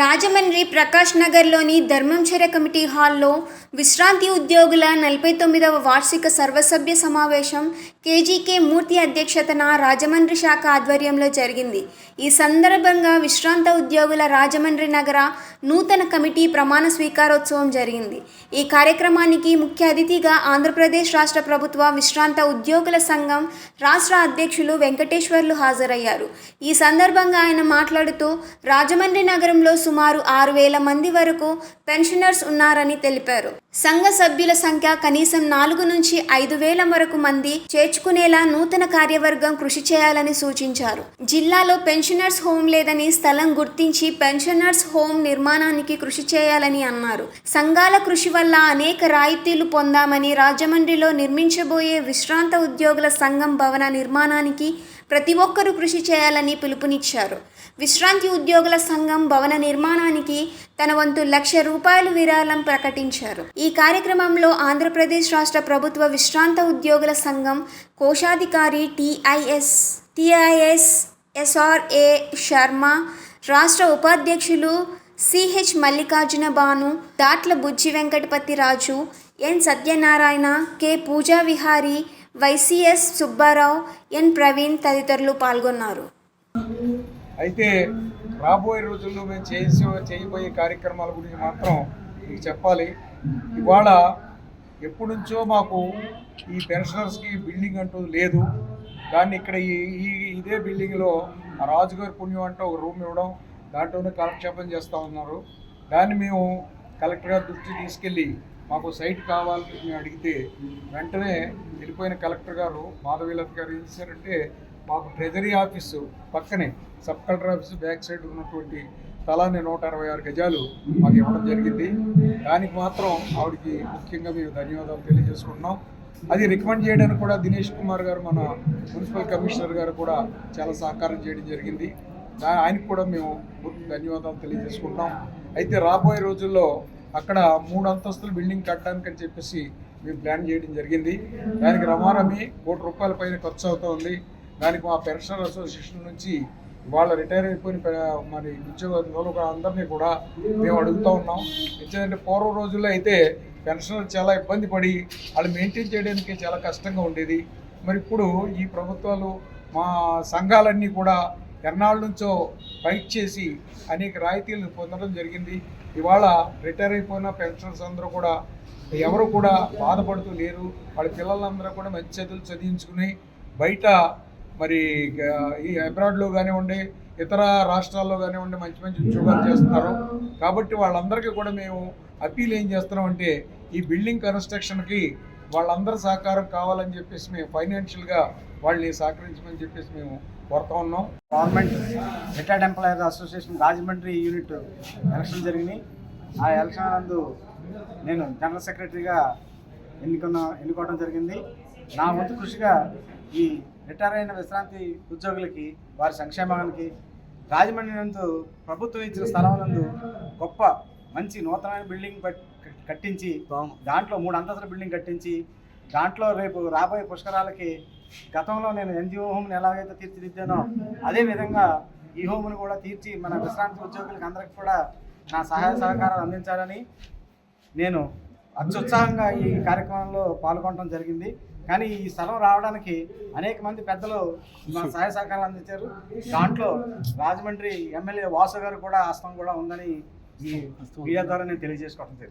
రాజమండ్రి ప్రకాష్ నగర్లోని ధర్మంచర్య కమిటీ హాల్లో విశ్రాంతి ఉద్యోగుల నలభై తొమ్మిదవ వార్షిక సర్వసభ్య సమావేశం కేజీకే మూర్తి అధ్యక్షతన రాజమండ్రి శాఖ ఆధ్వర్యంలో జరిగింది. ఈ సందర్భంగా విశ్రాంత ఉద్యోగుల రాజమండ్రి నగర నూతన కమిటీ ప్రమాణ స్వీకారోత్సవం జరిగింది. ఈ కార్యక్రమానికి ముఖ్య అతిథిగా ఆంధ్రప్రదేశ్ రాష్ట్ర ప్రభుత్వ విశ్రాంత ఉద్యోగుల సంఘం రాష్ట్ర అధ్యక్షులు వెంకటేశ్వర్లు హాజరయ్యారు. ఈ సందర్భంగా ఆయన మాట్లాడుతూ రాజమండ్రి నగరంలో సుమారు ఆరు వేల మంది వరకు పెన్షనర్స్ ఉన్నారని తెలిపారు. సంఘ సభ్యుల సంఖ్య కనీసం నాలుగు నుంచి ఐదు వేల వరకు మంది చేర్చుకునేలా నూతన కార్యవర్గం కృషి చేయాలని సూచించారు. జిల్లాలో పెన్షనర్స్ హోం లేదని స్థలం గుర్తించి పెన్షనర్స్ హోం నిర్మాణానికి కృషి చేయాలని అన్నారు. సంఘాల కృషి వల్ల అనేక రాయితీలు పొందామని రాజమండ్రిలో నిర్మించబోయే విశ్రాంత ఉద్యోగుల సంఘం భవన నిర్మాణానికి ప్రతి ఒక్కరూ కృషి చేయాలని పిలుపునిచ్చారు. విశ్రాంతి ఉద్యోగుల సంఘం భవన నిర్మాణానికి తన వంతు లక్ష రూపాయలు విరాళం ప్రకటించారు. ఈ కార్యక్రమంలో ఆంధ్రప్రదేశ్ రాష్ట్ర ప్రభుత్వ విశ్రాంత ఉద్యోగుల సంఘం కోశాధికారి టిఐఎస్ టిఐఎస్ ఎస్ఆర్ఏ శర్మ రాష్ట్ర ఉపాధ్యక్షులు C H Mallikarjuna Bhanu Datla Bujji Venkatapati Raju N Satyanarayana K Pooja Vihari Y C S Subbarao N Praveen తదితరులు పాల్గొన్నారు. అయితే రాబోయే రోజుల్లో మేము చేసి చేయబోయే కార్యక్రమాల గురించి మాత్రం మీకు చెప్పాలి. ఇవాళ ఎప్పటి నుంచో మాకు ఈ పెన్షనర్స్కి బిల్డింగ్ అంటూ లేదు. దాన్ని ఇక్కడ ఈ ఈ ఇదే బిల్డింగ్లో రాజుగారి పుణ్యం అంటూ ఒక రూమ్ ఇవ్వడం దాంట్లోనే కాలక్షేపం చేస్తూ ఉన్నారు. దాన్ని మేము కలెక్టర్ గారి దృష్టి తీసుకెళ్ళి మాకు సైట్ కావాలని మేము అడిగితే వెంటనే వెళ్ళిపోయిన కలెక్టర్ గారు మాధవీలత గారు ఏం చేశారంటే మాకు ట్రెజరీ ఆఫీసు పక్కనే sub collector office back side ఉన్నటువంటి స్థలాన్ని నూట అరవై ఆరు గజాలు మాకు ఇవ్వడం జరిగింది. దానికి మాత్రం ఆవిడకి ముఖ్యంగా మేము ధన్యవాదాలు తెలియజేసుకుంటున్నాం. అది రికమెండ్ చేయడానికి కూడా దినేష్ కుమార్ గారు మన మున్సిపల్ కమిషనర్ గారు కూడా చాలా సహకారం చేయడం జరిగింది. దా ఆయనకు కూడా మేము పూర్తి ధన్యవాదాలు తెలియజేసుకుంటాం. అయితే రాబోయే రోజుల్లో అక్కడ మూడు అంతస్తుల బిల్డింగ్ కట్టడానికి అని చెప్పేసి మేము ప్లాన్ చేయడం జరిగింది. దానికి రమారమి కోటి రూపాయల పైన ఖర్చు అవుతుంది దానికి మా పెన్షనర్ అసోసియేషన్ నుంచి వాళ్ళ రిటైర్ అయిపోయిన మరి ఉద్యోగులు అందరినీ కూడా మేము అడుగుతూ ఉన్నాం. ఎందుకంటే పూర్వ రోజుల్లో అయితే పెన్షనర్ చాలా ఇబ్బంది పడి వాళ్ళు మెయింటైన్ చేయడానికి చాలా కష్టంగా ఉండేది. మరి ఇప్పుడు ఈ ప్రభుత్వాలు మా సంఘాలన్నీ కూడా ఎన్నాళ్ళ నుంచో ఫైట్ చేసి అనేక రాయితీలను పొందడం జరిగింది. ఇవాళ రిటైర్ అయిపోయిన పెన్షనర్స్ అందరూ కూడా ఎవరు కూడా బాధపడుతూ లేరు. వాళ్ళ పిల్లలందరూ కూడా మంచి చదువులు చదివించుకుని బయట మరి ఈ అబ్రాడ్లో కానివ్వండి ఇతర రాష్ట్రాల్లో కానివ్వండి మంచి మంచి ఉద్యోగాలు చేస్తున్నారు. కాబట్టి వాళ్ళందరికీ కూడా మేము అప్పీల్ ఏం చేస్తున్నామంటే ఈ బిల్డింగ్ కన్స్ట్రక్షన్కి వాళ్ళందరి సహకారం కావాలని చెప్పేసి మేము ఫైనాన్షియల్గా వాళ్ళని సహకరించమని చెప్పేసి మేము కోరుతా ఉన్నాం. Government retired employers association Rajahmundry unit election జరిగినాయి ఆ ఎలక్షన్ నందు నేను జనరల్ సెక్రటరీగా ఎన్నుకున్న ఎన్నుకోవడం జరిగింది. నా వంతు కృషిగా ఈ రిటైర్ అయిన విశ్రాంతి ఉద్యోగులకి వారి సంక్షేమానికి రాజమండ్రి నందు ప్రభుత్వం ఇచ్చిన స్థలం నందు గొప్ప మంచి నూతనమైన బిల్డింగ్ కట్టించి దాంట్లో మూడు అంతస్తుల బిల్డింగ్ కట్టించి దాంట్లో రేపు రాబోయే పుష్కరాలకి గతంలో నేను ఎన్జిఓ హోమ్ని ఎలాగైతే తీర్చిదిద్దానో అదే విధంగా ఈ హోమ్ను కూడా తీర్చి మన విశ్రాంతి ఉద్యోగులకు అందరికి కూడా నా సహాయ సహకారాలు అందించాలని నేను అత్యుత్సాహంగా ఈ కార్యక్రమంలో పాల్గొనడం జరిగింది. కానీ ఈ స్థలం రావడానికి అనేక మంది పెద్దలు మన సహాయ సహకారాలు అందించారు. దాంట్లో రాజమండ్రి ఎమ్మెల్యే వాసు గారు కూడా హస్తం కూడా ఉందని ఈ మీడియా ద్వారా నేను తెలియజేసుకోవడం జరిగింది.